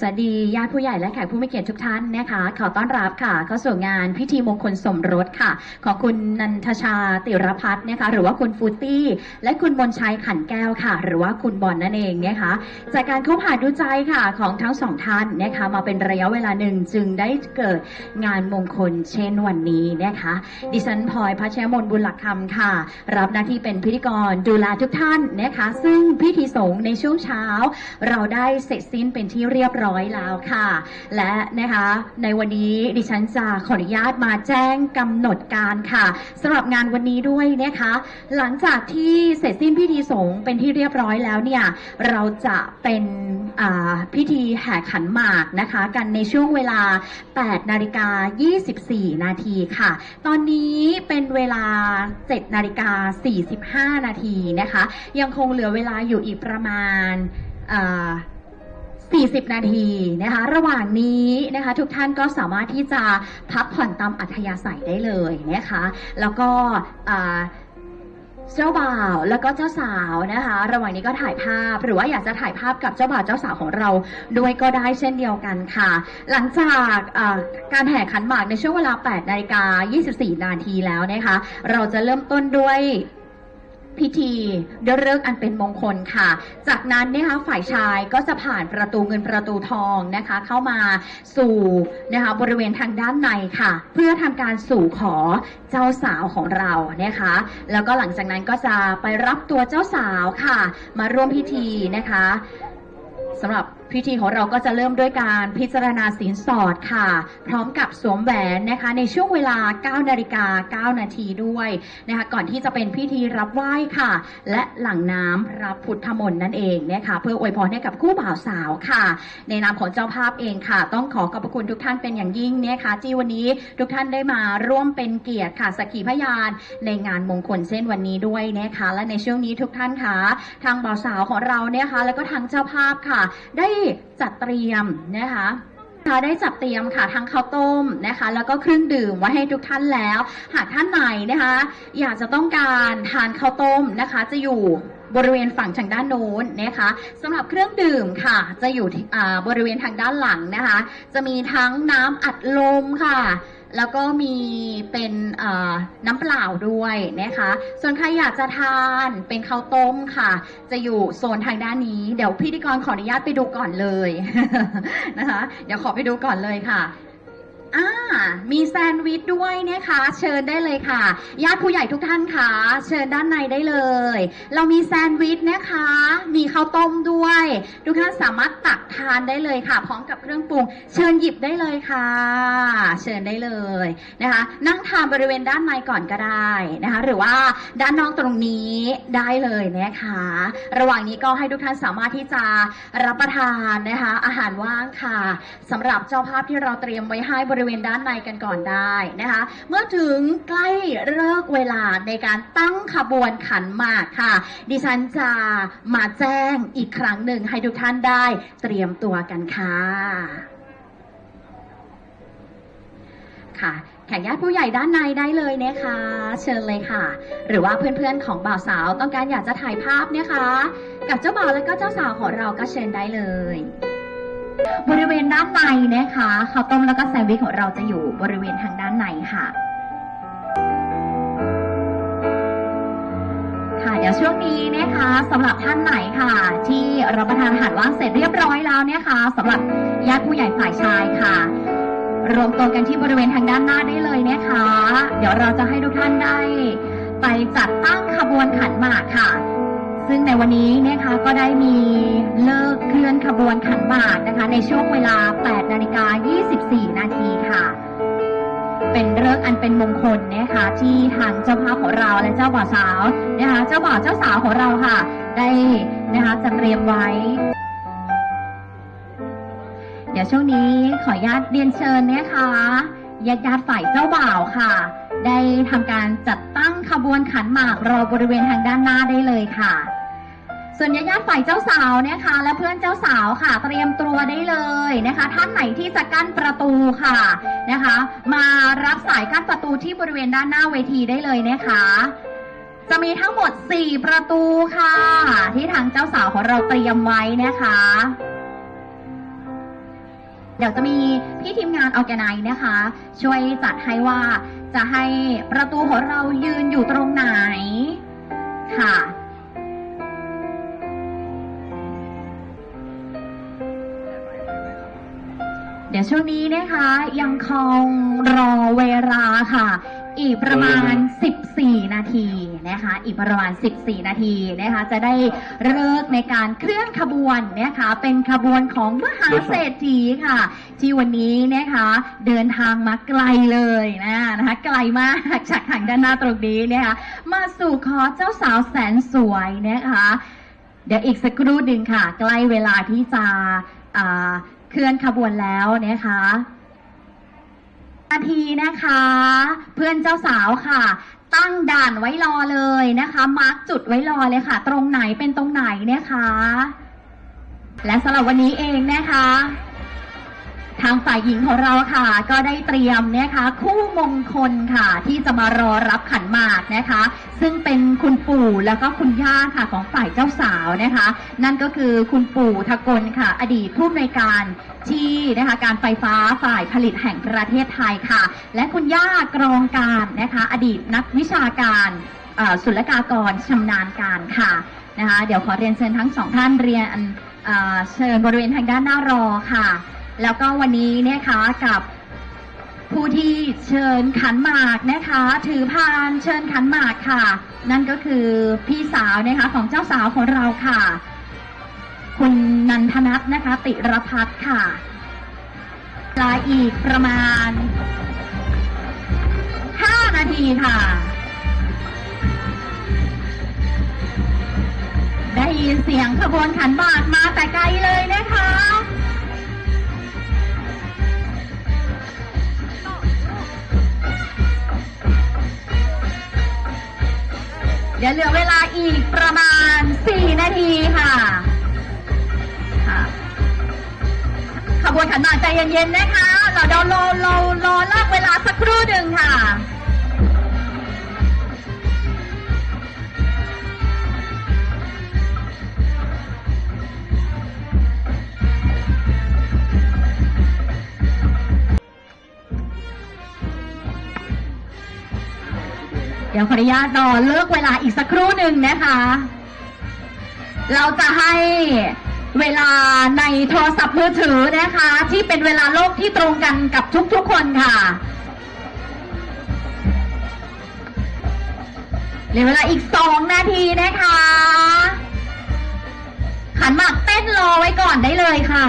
สวัสดีญาติผู้ใหญ่และแขกผู้มีเกียรติทุกท่านนะคะขอต้อนรับค่ะ เข้าสู่งานพิธีมงคลสมรสค่ะ ของคุณนันทชาติรพัฒน์นะคะ หรือว่าคุณฟูตี้ และคุณมนชัยขันแก้วค่ะ หรือว่าคุณบอลนั่นเองนะคะ จากการคบหาดูใจค่ะของทั้งสองท่านนะคะ มาเป็นระยะเวลาหนึ่งจึงได้เกิดงานมงคลเช่นวันนี้นะคะ ดิฉันพลอยพัชรมนบุญหลักคำค่ะ รับหน้าที่เป็นพิธีกรดูแลทุกท่านนะคะ ซึ่งพิธีสงฆ์ในช่วงเช้า เราได้เสร็จสิ้นเป็นที่เรียบร้อย้อยแล้วค่ะ และนะคะในวันนี้ดิฉันจะขออนุญาตมาแจ้งกำหนดการค่ะสำหรับงานวันนี้ด้วยนะคะ หลังจากที่เสร็จสิ้นพิธีสงฆ์เป็นที่เรียบร้อยแล้วเนี่ยเราจะเป็นพิธีแห่ขันหมากนะคะ กันในช่วงเวลา 8 นาฬิกา 24 นาทีค่ะ ตอนนี้เป็นเวลา 7 นาฬิกา 45 นาทีนะคะ ยังคงเหลือเวลาอยู่อีกประมาณ 40 นาทีนะคะ ระหว่างนี้นะคะ ทุกท่านก็สามารถที่จะพักผ่อนตามอัธยาศัยได้เลยนะคะ แล้วก็เจ้าบ่าวแล้วก็เจ้าสาวนะคะ ระหว่างนี้ก็ถ่ายภาพหรือว่าอยากจะถ่ายภาพกับเจ้าบ่าวเจ้าสาวของเราด้วยก็ได้เช่นเดียวกันค่ะ หลังจากการแห่ขันหมากในช่วงเวลา8นาฬิกา24 นาทีแล้วนะคะ เราจะเริ่มต้นด้วย พิธีด้วยเลิกษ์อันเป็นมงคลค่ะ จากนั้นนะคะฝ่ายชายก็จะผ่านประตูเงินประตูทองนะคะ เข้ามาสู่นะคะบริเวณทางด้านในค่ะ เพื่อทำการสู่ขอเจ้าสาวของเรานะคะ แล้วก็หลังจากนั้นก็จะไปรับตัวเจ้าสาวค่ะ มาร่วมพิธีนะคะสำหรับ พิธีของเราก็จะเริ่มด้วยการพิจารณาสินสอดค่ะ พร้อมกับสวมแหวนนะคะ ในช่วงเวลา 9 นาฬิกา 9 นาทีด้วยนะคะ ก่อนที่จะเป็นพิธีรับไหว้ค่ะ และหลั่งน้ำรับพุทธมนต์นั่นเองนะคะ เพื่ออวยพรให้กับคู่บ่าวสาวค่ะ ในนามของเจ้าภาพเองค่ะ ต้องขอขอบพระคุณทุกท่านเป็นอย่างยิ่งนะคะที่วันนี้ทุกท่านได้มาร่วมเป็นเกียรติค่ะสักขีพยานในงานมงคลเส้นวันนี้ด้วยนะคะ และในช่วงนี้ทุกท่านค่ะ ทางบ่าวสาวของเราเนี่ยค่ะ แล้วก็ทางเจ้าภาพค่ะ ได้จัดเตรียมนะคะคะได้จัดเตรียมค่ะทั้งข้าวต้มนะคะ แล้วก็เครื่องดื่มไว้ให้ทุกท่านแล้ว หากท่านไหนนะคะ อยากจะต้องการทานข้าวต้มนะคะ จะอยู่บริเวณฝั่งทางด้านโน้นนะคะสำหรับเครื่องดื่มค่ะ จะอยู่บริเวณทางด้านหลังนะคะ จะมีทั้งน้ำอัดลมค่ะ แล้วก็มีเป็นน้ำเปล่าด้วยนะคะ ส่วนใครอยากจะทานเป็นข้าวต้มค่ะ จะอยู่โซนทางด้านนี้ เดี๋ยวพิธีกรขออนุญาตไปดูก่อนเลยนะคะ เดี๋ยวขอไปดูก่อนเลยค่ะ อ่ามีแซนด์วิชด้วยนะคะ เชิญได้เลยค่ะ ญาติผู้ใหญ่ทุกท่านคะเชิญด้านในได้เลย เรามีแซนด์วิชนะคะ มีข้าวต้มด้วย ทุกท่านสามารถตักทานได้เลยค่ะ พร้อมกับเครื่องปรุง เชิญหยิบได้เลยค่ะ เชิญได้เลยนะคะ นั่งทานบริเวณด้านในก่อนก็ได้นะคะ หรือว่าด้านนอกตรงนี้ได้เลยนะคะ ระหว่างนี้ก็ให้ทุกท่านสามารถที่จะรับประทานนะคะ อาหารว่างค่ะสำหรับเจ้าภาพที่เราเตรียมไว้ให้บริเวณด้านในกันก่อนได้นะคะ เมื่อถึงใกล้เลิกเวลาในการตั้งขบวนขันหมากค่ะ ดิฉันจะมาแจ้งอีกครั้งหนึ่งให้ทุกท่านได้เตรียมตัวกันค่ะค่ะแขกญาติผู้ใหญ่ด้านในได้เลยนะคะ เชิญเลยค่ะ หรือว่าเพื่อนๆของบ่าวสาวต้องการอยากจะถ่ายภาพนะคะ กับเจ้าบ่าวและก็เจ้าสาวของเราก็เชิญได้เลย บริเวณด้านในนะคะข้าวต้มแล้วก็แซนด์วิชของเราจะอยู่บริเวณทางด้านในค่ะ ค่ะเดี๋ยวช่วงนี้นะคะสำหรับท่านไหนค่ะ ที่รับประทานอาหารว่างเสร็จเรียบร้อยแล้วเนี่ยค่ะสำหรับญาติผู้ใหญ่ฝ่ายชายค่ะ รวมตัวกันที่บริเวณทางด้านหน้าได้เลยนะคะ เดี๋ยวเราจะให้ทุกท่านได้ ไปจัดตั้งขบวนขันหมากค่ะ ซึ่งในวันนี้นะคะก็ได้มี ขบวนขันหมากนะคะ ในช่วงเวลา 8 นาฬิกา 24 นาทีค่ะ เป็นเรื่องอันเป็นมงคลนะคะที่ทางเจ้าภาพของเราและเจ้าบ่าวสาวนะคะเจ้าบ่าวเจ้าสาวของเราค่ะ ได้นะคะจัดเตรียมไว้ เดี๋ยวช่วงนี้ขออนุญาตเรียนเชิญนะคะญาติญาติฝ่ายเจ้าบ่าวค่ะ ได้ทำการจัดตั้งขบวนขันหมากรอบริเวณทางด้านหน้าได้เลยค่ะ ส่วนญาติญาติฝ่ายเจ้าสาวนะคะ และเพื่อนเจ้าสาวค่ะ เตรียมตัวได้เลยนะคะ ท่านไหนที่จะกั้นประตูค่ะนะคะ มารับสายกั้นประตูที่บริเวณด้านหน้าเวทีได้เลยนะคะ จะมีทั้งหมด 4 ประตูค่ะ ที่ทางเจ้าสาวของเราเตรียมไว้นะคะเดี๋ยวจะมีพี่ทีมงานออแกไนนะคะ ช่วยจัดให้ว่าจะให้ประตูของเรายืนอยู่ตรงไหนค่ะ เดี๋ยวช่วงนี้นะคะยังคงรอเวลาค่ะ อีกประมาณ 14 นาทีนะคะ อีกประมาณ 14 นาทีนะคะ จะได้เลิกษ์ในการเคลื่อนขบวนนะคะ เป็นขบวนของมหาเศรษฐีค่ะ ที่วันนี้นะคะเดินทางมาไกลเลยนะนะคะ ไกลมากจากทางด้านหน้าตรงนี้นะคะ มาสู่คอเจ้าสาวแสนสวยนะคะ เดี๋ยวอีกสักครู่หนึ่งค่ะ ใกล้เวลาที่จะอ่า เคลื่อนขบวนแล้วนะคะนาทีนะคะ เพื่อนเจ้าสาวค่ะ ตั้งด่านไว้รอเลยนะคะ มาร์กจุดไว้รอเลยค่ะ ตรงไหนเป็นตรงไหนนะคะ และสำหรับวันนี้เองนะคะ ทางฝ่ายหญิงของเราค่ะ ก็ได้เตรียมนะคะคู่มงคลค่ะที่จะมารอรับขันหมากนะคะ ซึ่งเป็นคุณปู่แล้วก็คุณย่าค่ะของฝ่ายเจ้าสาวนะคะ นั่นก็คือคุณปู่ทกลค่ะ อดีตผู้อำนวยการที่นะคะการไฟฟ้าฝ่ายผลิตแห่งประเทศไทยค่ะ และคุณย่ากรองการนะคะ อดีตนักวิชาการศุลกากรชำนาญการค่ะนะคะ เดี๋ยวขอเรียนเชิญทั้งสองท่านเรียนเชิญบริเวณทางด้านหน้ารอค่ะ แล้วก็วันนี้นะคะกับผู้ที่เชิญขันหมากนะคะ ถือพานเชิญขันหมากค่ะ นั่นก็คือพี่สาวนะคะของเจ้าสาวของเราค่ะ คุณนันทนัทนะคะ ติรพัฒน์ค่ะเวลาอีกประมาณ 5 นาทีค่ะ ได้ยินเสียงขบวนขันหมากมาแต่ไกลเลยนะคะ เดี๋ยวเหลือเวลาอีกประมาณ 4 นาทีค่ะค่ะ ขบวนขันหมากใจเย็นๆนะคะ เราเดี๋ยวรอรอรอเลิกเวลาสักครู่หนึ่งค่ะ ดี๋ยวขออนุญาตรอเลิกเวลาอีกสักครู่หนึ่งนะคะ เราจะให้เวลาในโทรศัพท์มือถือนะคะ ที่เป็นเวลาโลกที่ตรงกันกับทุกๆคนค่ะ เหลือเวลาอีกสองนาทีนะคะ ขันหมากเต้นรอไว้ก่อนได้เลยค่ะ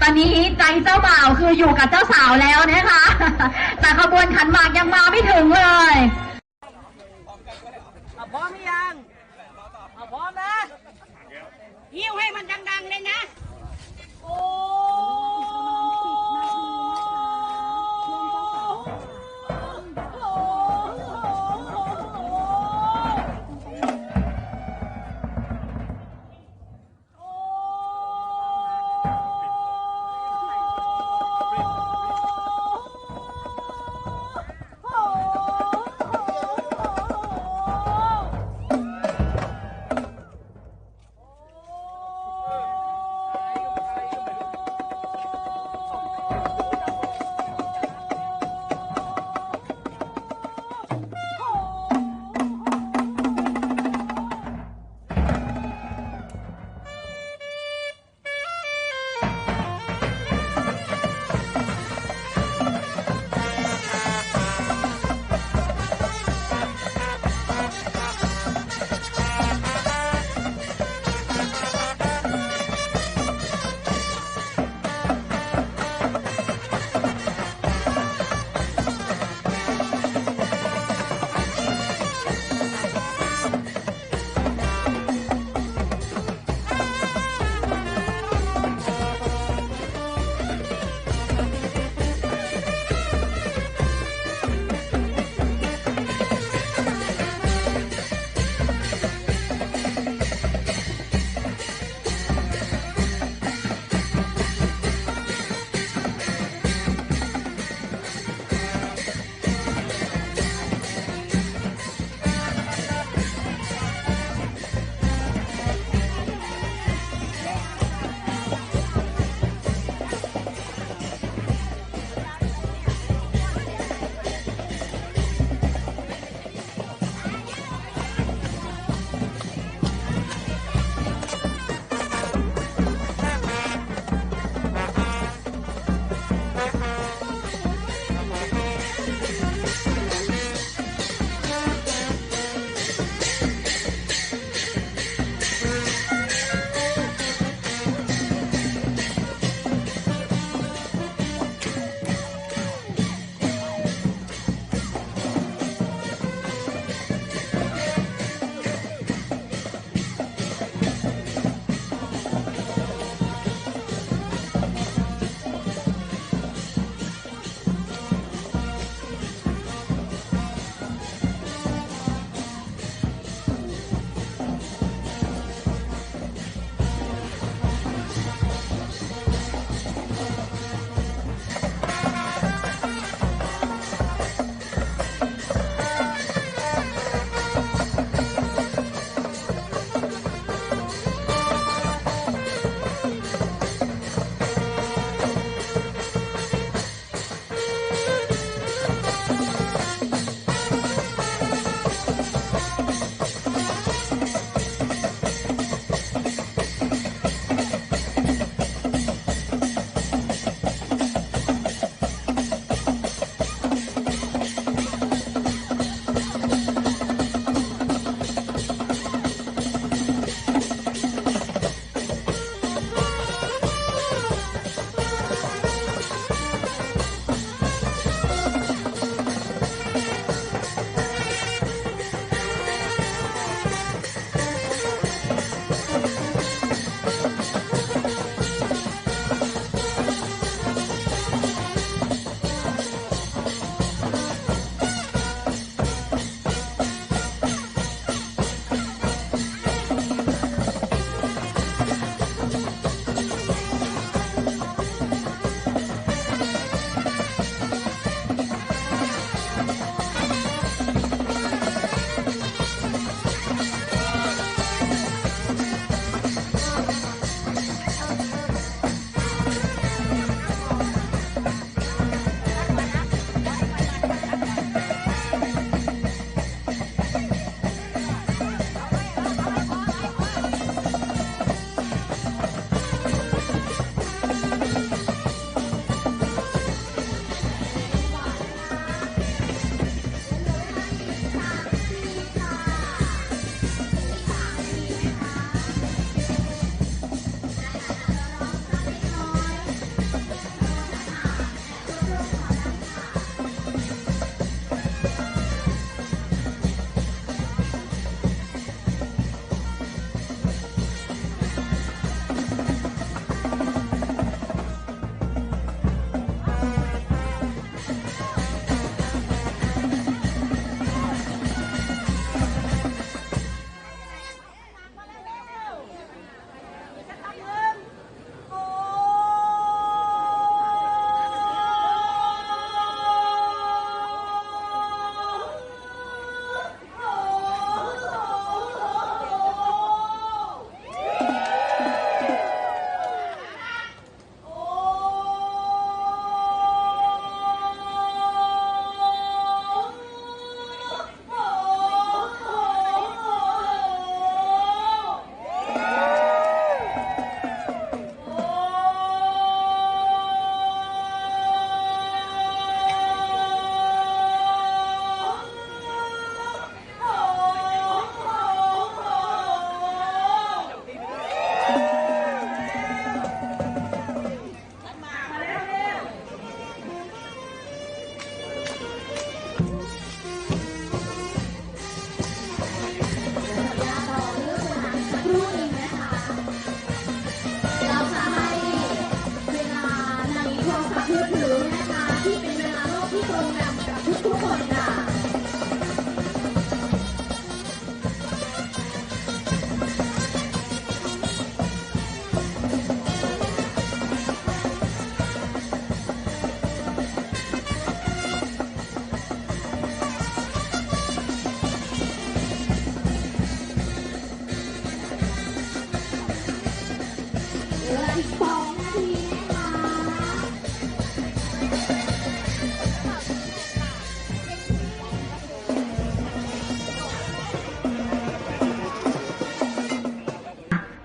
ตอนนี้ใจเจ้าบ่าวคืออยู่กับเจ้าสาวแล้วนะคะ แต่ขบวนขันหมากยังมาไม่ถึงเลยเอาพร้อมหรือยังพร้อมนะยิ้วให้มันดัง ๆ เลยนะ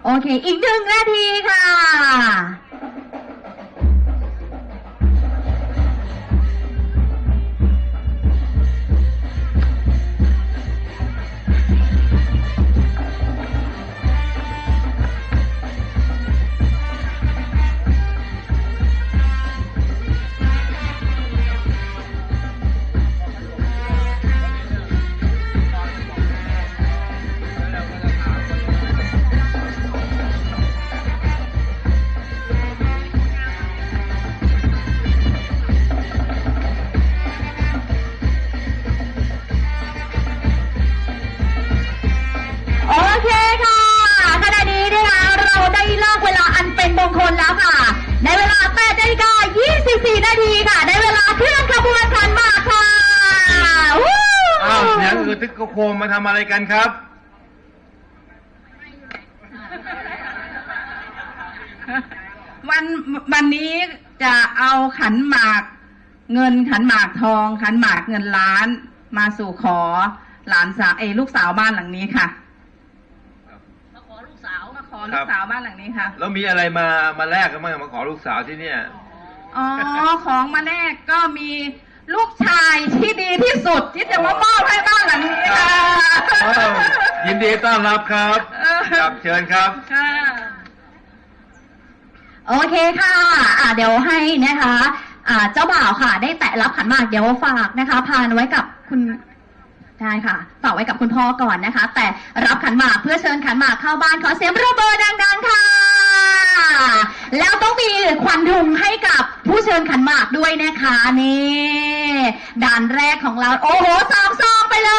โอเค อีกหนึ่งนาทีค่ะ ทีค่ะในเวลาเคลื่อนขบวนขันหมากค่ะวู้อ้าวเสียงอือทึกกระโคมมาทำอะไรกันครับ วันวันนี้จะเอาขันหมาก เงินขันหมากทอง ขันหมากเงินล้าน มาสู่ขอหลานสาวเอยลูกสาวบ้านหลังนี้ค่ะ มาขอลูกสาวมาขอลูกสาวบ้านหลังนี้ค่ะ แล้วมีอะไรมามาแลกกันบ้างมาขอลูกสาวที่เนี่ย อ๋อ ของมาแรกก็มีลูกชายที่ดีที่สุดที่จะมามอบให้บ้านหลังนี้ค่ะอ้าวยินดีต้อนรับครับเออครับเชิญครับ ค่ะ โอเคค่ะ อ่าเดี๋ยวให้นะคะ อ่าเจ้าบ่าวค่ะ ได้แตะรับขันหมากเดี๋ยวฝากนะคะ พานไว้กับคุณ ได้ค่ะฝากไว้กับคุณพ่อก่อนนะคะ แต่รับขันหมากเพื่อเชิญขันหมากเข้าบ้านขอเสียงรบมือดังๆค่ะ แล้วต้องมีควันถุงให้กับผู้เชิญขันหมากด้วยนะคะนี่ด่านแรกของเรา โอ้โหสองซองไปเล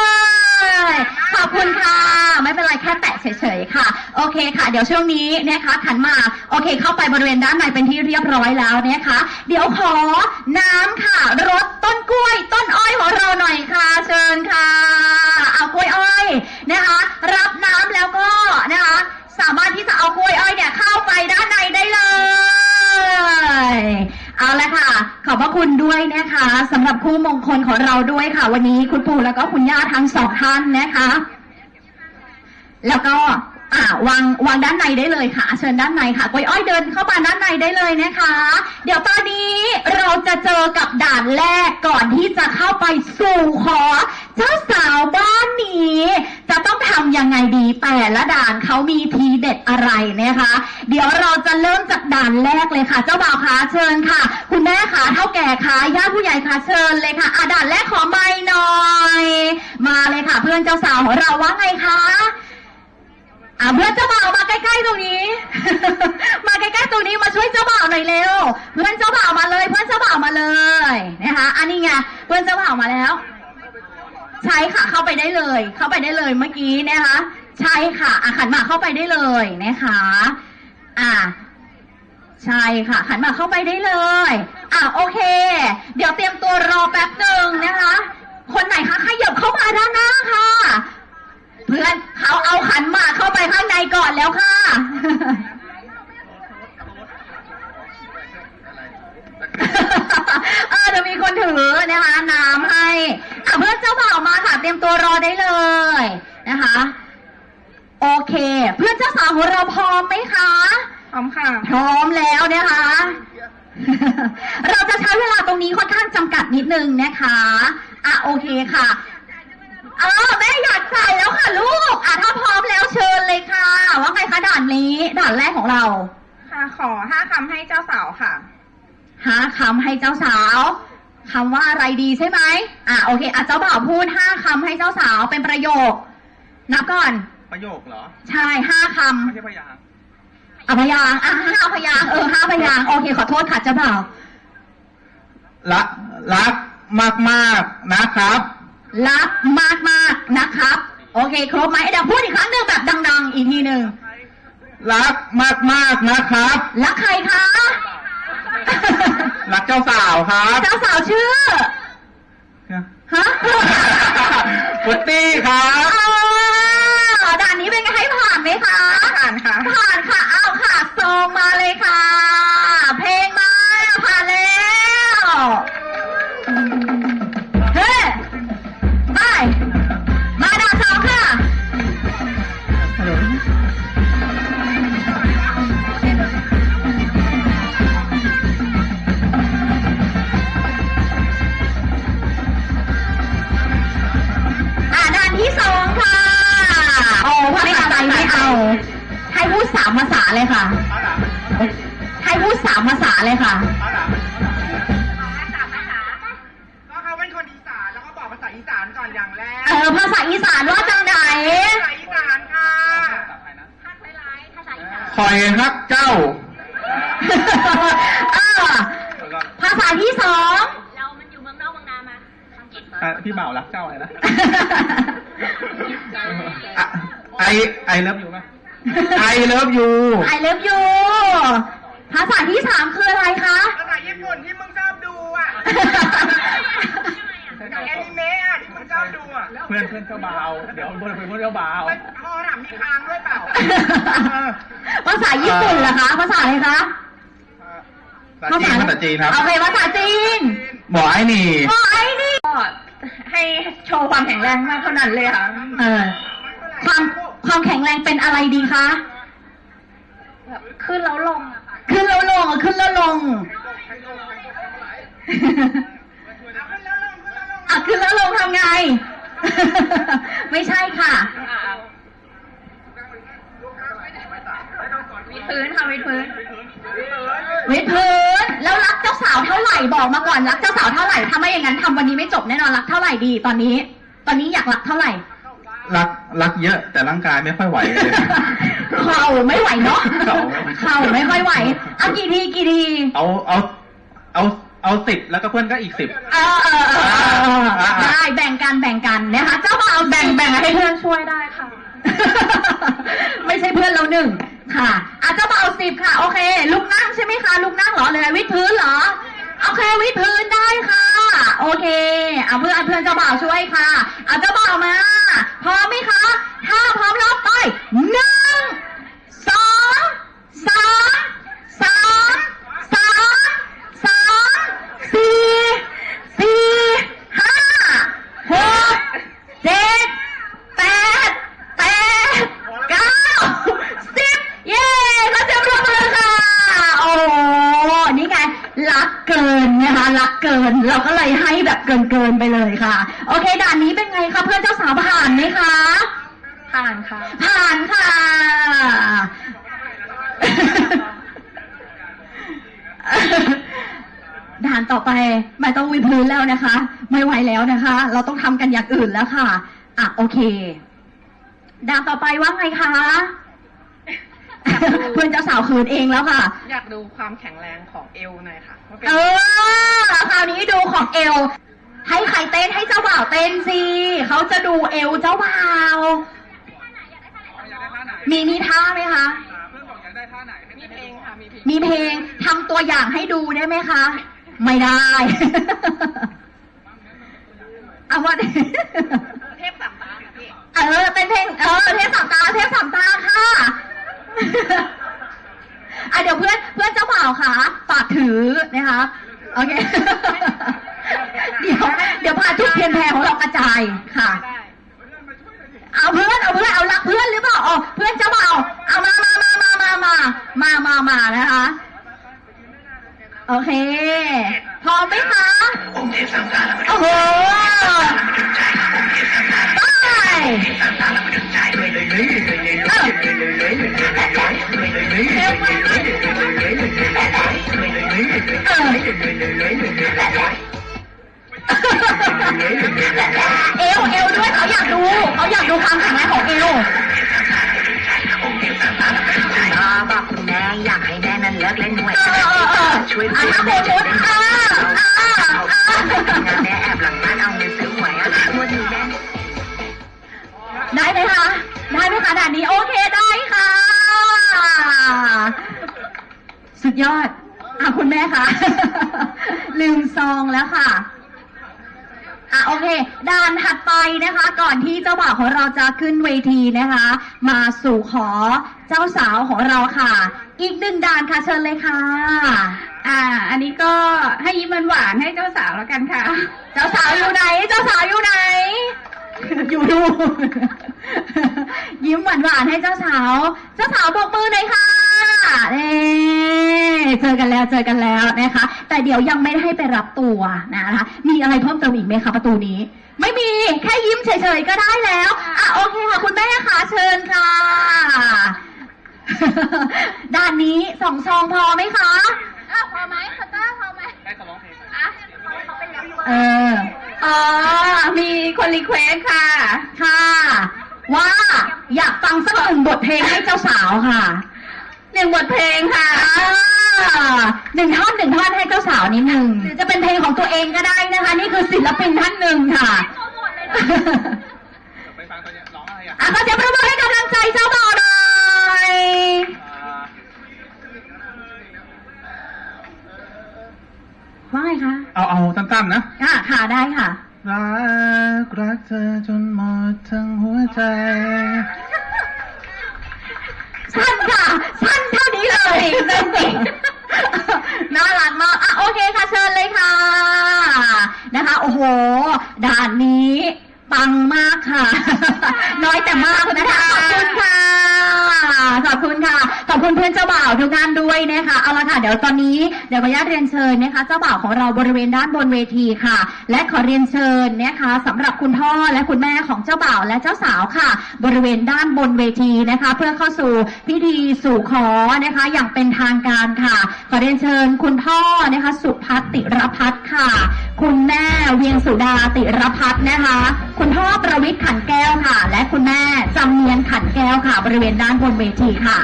ยขอบคุณค่ะ ไม่เป็นไรแค่แตะเฉยๆค่ะ โอเคค่ะ เดี๋ยวช่วงนี้นะคะขันหมากโอเค เข้าไปบริเวณด้านในเป็นที่เรียบร้อยแล้วนะคะ เดี๋ยวขอน้ำค่ะรดต้นกล้วย ต้นอ้อยของเราหน่อยค่ะ เชิญค่ะเอากล้วยอ้อยนะคะ รับน้ำแล้วก็นะคะ สามารถที่จะเอากล้วยอ้อยเนี่ยเข้าไปด้านในได้เลย เอาละค่ะ ขอบพระคุณด้วยนะคะสำหรับคู่มงคลของเราด้วยค่ะ วันนี้คุณปู่แล้วก็คุณย่าทั้งสองท่านนะคะ แล้วก็อ่าวางวางด้านในได้เลยค่ะ เชิญด้านในค่ะกล้วยอ้อยเดินเข้ามาด้านในได้เลยนะคะ เดี๋ยวตอนนี้เราจะเจอกับด่านแรกก่อนที่จะเข้าไปสู่ขอ เจ้าสาวบ้านนี้ จะต้องทำยังไงดีแต่ละด่านเขามีทีเด็ดอะไรนะคะ เดี๋ยวเราจะเริ่มจากด่านแรกเลยค่ะ เจ้าบ่าวคะเชิญค่ะ คุณแม่คะเท่าแก่คะญาติผู้ใหญ่คะเชิญเลยค่ะอะด่านแรกขอไม่หน่อย มาเลยค่ะ เพื่อนเจ้าสาวของเราว่าไงคะอะเพื่อนเจ้าบ่าวมาใกล้ๆตรงนี้ มาใกล้ๆตรงนี้มาช่วยเจ้าบ่าวหน่อยเร็ว เพื่อนเจ้าบ่าวมาเลย เพื่อนเจ้าบ่าวมาเลยนะคะ อันนี้ไงเพื่อนเจ้าบ่าวมาแล้ว ใช่ค่ะเข้าไปได้เลย เข้าไปได้เลยเมื่อกี้นะคะ ใช่ค่ะอะขันหมากเข้าไปได้เลยนะคะอะใช่ค่ะขันหมากเข้าไปได้เลยอะโอเค เดี๋ยวเตรียมตัวรอแป๊บหนึ่งนะคะ คนไหนคะขยับเข้ามาด้านหน้าค่ะ เพื่อนเขาเอาขันหมากเข้าไปข้างในก่อนแล้วค่ะ เออเดี๋ยวมีคนถือนะคะน้ำให้อะเพื่อนเจ้าบ่าวมาค่ะเตรียมตัวรอได้เลยนะคะ โอเค เพื่อนเจ้าสาวของเราพร้อมไหมคะ พร้อมค่ะ พร้อมแล้วนะคะ เราจะใช้เวลาตรงนี้ค่อนข้างจำกัดนิดนึงนะคะอะโอเคค่ะเออแม่อยากใส่แล้วค่ะลูก อะถ้าพร้อมแล้วเชิญเลยค่ะ ว่าไงคะด่านนี้ด่านแรกของเรา ค่ะ ขอห้าคำให้เจ้าสาวค่ะ ห้าคำให้เจ้าสาวคำว่าอะไรดีใช่ไหมอะโอเคอะเจ้าบ่าวพูดห้าคำให้เจ้าสาวเป็นประโยค นับก่อน ประโยคเหรอ ใช่ห้าคำไม่ใช่พยางค์อะพยางค์อะห้าพยางค์เออห้าพยางค์โอเคขอโทษค่ะเจ้าบ่าว รักรักมากมากๆนะครับ รักมากมากๆนะครับ โอเค ครบไหมเดี๋ยวพูดอีกครั้งหนึ่งแบบดัง ๆ อีกทีหนึ่งรักมากมากๆนะครับ รักใครคะ รักเจ้าสาวครับเจ้าสาวชื่อ ฮะฟุตตี้ครับอ่าด่านนี้เป็นไงให้ผ่านไหมคะ ผ่านค่ะ ผ่านค่ะ เอาค่ะซองมาเลยค่ะ ไอเลิฟอยู่ไหมไอเลิฟยูไอเลิฟยูภาษาที่สามคืออะไรคะ ภาษาญี่ปุ่นที่มึงชอบดูอะ กับแอนิเมะอะที่มึงชอบดูอะเพื่อนเพื่อนเจ้าบ่าวเดี๋ยวเพื่อนเพื่อนเจ้าบ่าวคอถามมีคางด้วยเปล่าภาษาญี่ปุ่นเหรอคะ ภาษาอะไรคะภาษาจีนภาษาจีนครับ โอเคภาษาจีนบอกไอ้นี่อ๋อไอ้นี่ให้โชว์ความแข็งแรงมากเท่านั้นเลยค่ะ เออ ความ ความแข็งแรงเป็นอะไรดีคะขึ้นแล้วลงอะค่ะขึ้นแล้วลงอะขึ้นแล้วลงอะขึ้นแล้วลงทำไง ไม่ใช่ค่ะวิดพื้นค่ะวิดพื้นวิดพื้นแล้วรักเจ้าสาวเท่าไหร่บอกมาก่อนรักเจ้าสาวเท่าไหร่ถ้าไม่อย่างนั้นทำวันนี้ไม่จบแน่นอนรักเท่าไหร่ดีตอนนี้ ตอนนี้อยากรักเท่าไหร่ รักรักเยอะแต่ร่างกายไม่ค่อยไหวเลยเข่าไม่ไหวเนาะเข่าเข่าไม่ค่อยไหว เอากี่ทีกี่ทีเอาเอาเอาเอาสิบแล้วก็เพื่อนก็อีกสิบเออเออเออเออได้แบ่งกันแบ่งกันนะคะเจ้าบ่าวแบ่งแบ่งให้เพื่อนช่วยได้ค่ะ ไม่ใช่เพื่อนเราหนึ่งค่ะอาเจ้าบ่าวสิบค่ะ โอเค ลุกนั่งใช่ไหมคะ ลุกนั่งเหรอหรืออะไรวิดพื้นเหรอ โอเควิพื้นได้ค่ะ โอเค เอาเพื่อนเพื่อนเจ้าบ่าวช่วยค่ะเอาเจ้าบ่าวมา พร้อมไหมคะ ถ้าพร้อมแล้วไปหนึ่งสองสามสามสามสามสี่สี่ห้าหกเจ็ดแปดแปดเก้าสิบเย้ขอเสียงปรบมือค่ะ โอ้นี่ไง รักเกินนะคะ รัก เกิน เราก็เลยให้แบบเกินเกินๆไปเลยค่ะ โอเค ด่านนี้เป็นไงคะเพื่อนเจ้าสาวผ่านไหมคะ ผ่านค่ะ ผ่านค่ะด่านต่อไปไม่ต้องวิดพื้นแล้วนะคะ ไม่ไหวแล้วนะคะ เราต้องทำกันอย่างอื่นแล้วค่ะ อะโอเค ด่านต่อไปว่าไงคะ เพื่อนเจ้าสาวคืนเองแล้วค่ะ อยากดูความแข็งแรงของเอวหน่อยค่ะว่าเป็นเออคราวนี้ดูของเอว ให้ใครเต้นให้เจ้าบ่าวเต้นสิเขาจะดูเอวเจ้าบ่าวมีมีท่าไหมคะมีเพลงค่ะ มีเพลงมีเพลงทำตัวอย่างให้ดูได้ไหมคะ ไม่ได้ เอาว่า เทพสามตาค่ะพี่ เออเป็นเพลงเออเทพสามตาเทพสามตาค่ะ อะเดี๋ยวเพื่อนเพื่อนเจ้าบ่าวค่ะฝากถือนะคะโอเค เดี๋ยวเดี๋ยวพาทุกเทียนแพรของเรากระจายค่ะได้เอาเพื่อนเอาเพื่อนเอารักเพื่อนหรือเปล่าอ๋อเพื่อนเจ้าบ่าวเอามามามามามามามามามานะคะ โอเคพร้อมไหมคะโอ้โหไป เออเอวเอวด้วยเขาอยากดูเขาอยากดูความแข็งแรงของเอว จ้าบ่าวของเราจะขึ้นเวทีนะคะ มาสู่ขอเจ้าสาวของเราค่ะ อีกหนึ่งด่านค่ะเชิญเลยค่ะ อ่า อันนี้ก็ให้ยิ้มหวานๆให้เจ้าสาวแล้วกันค่ะ เจ้าสาวอยู่ไหน เจ้าสาวอยู่ไหน อยู่ดูยิ้มหวานๆให้เจ้าสาว เจ้าสาวโบกมือหน่อยค่ะ เน่เจอกันแล้วเจอกันแล้วนะคะ แต่เดี๋ยวยังไม่ได้ให้ไปรับตัวนะคะ มีอะไรเพิ่มเติมอีกไหมคะประตูนี้ ไม่มีแค่ยิ้มเฉยๆก็ได้แล้วอะโอเคค่ะคุณแม่ค่ะเชิญค่ะด้านนี้สองซองพอไหมคะพอไหมพัตเตอร์พอไหมให้เขาร้องเพลงอะเขาเขาเป็นแรปเปอร์เอออ๋อมีคนรีเควสค่ะ ค่ะ ว่าอยากฟังสักหนึ่งบทเพลงให้เจ้าสาวค่ะ หนึ่งบทเพลงค่ะอ่าหนึ่งท่อนหนึ่งท่อนให้เจ้าสาวนิดหนึ่งหรือจะเป็นเพลงของตัวเองก็ได้นะคะ นี่คือศิลปินท่านหนึ่งค่ะไปฟังตัวเนี้ยร้องอะไรอะอะก็จะประมือให้กำลังใจเจ้าบ่าวหน่อยอ่าว่าไงคะเอาเอาสั้นๆนะค่ะค่ะได้ค่ะรักรักเธอจนหมดทั้งหัวใจ สั้นค่ะสั้นเท่านี้เลยจริงๆน่ารักมากอะโอเคค่ะเชิญเลยค่ะ นะคะ โอ้โห ด่านนี้ ปังมากค่ะ น้อยแต่มากนะคะขอบคุณค่ะขอบคุณค่ะขอบคุณเพื่อนเจ้าบ่าวทุกท่านด้วยนะคะเอาละค่ะเดี๋ยวตอนนี้เดี๋ยวขออนุญาตเรียนเชิญนะคะ เจ้าบ่าวของเราบริเวณด้านบนเวทีค่ะ และขอเรียนเชิญนะคะสำหรับคุณพ่อและคุณแม่ของเจ้าบ่าวและเจ้าสาวค่ะ บริเวณด้านบนเวทีนะคะ เพื่อเข้าสู่พิธีสู่ขอนะคะ อย่างเป็นทางการค่ะ ขอเรียนเชิญคุณพ่อนะคะ สุพัฒติรพัฒน์ค่ะ คุณแม่เวียงสุดาติรพัฒน์นะคะ คุณพ่อประวิทย์ขันแก้วค่ะ และคุณแม่จำเนียนขันแก้วค่ะ บริเวณด้านบนเวทีค่ะ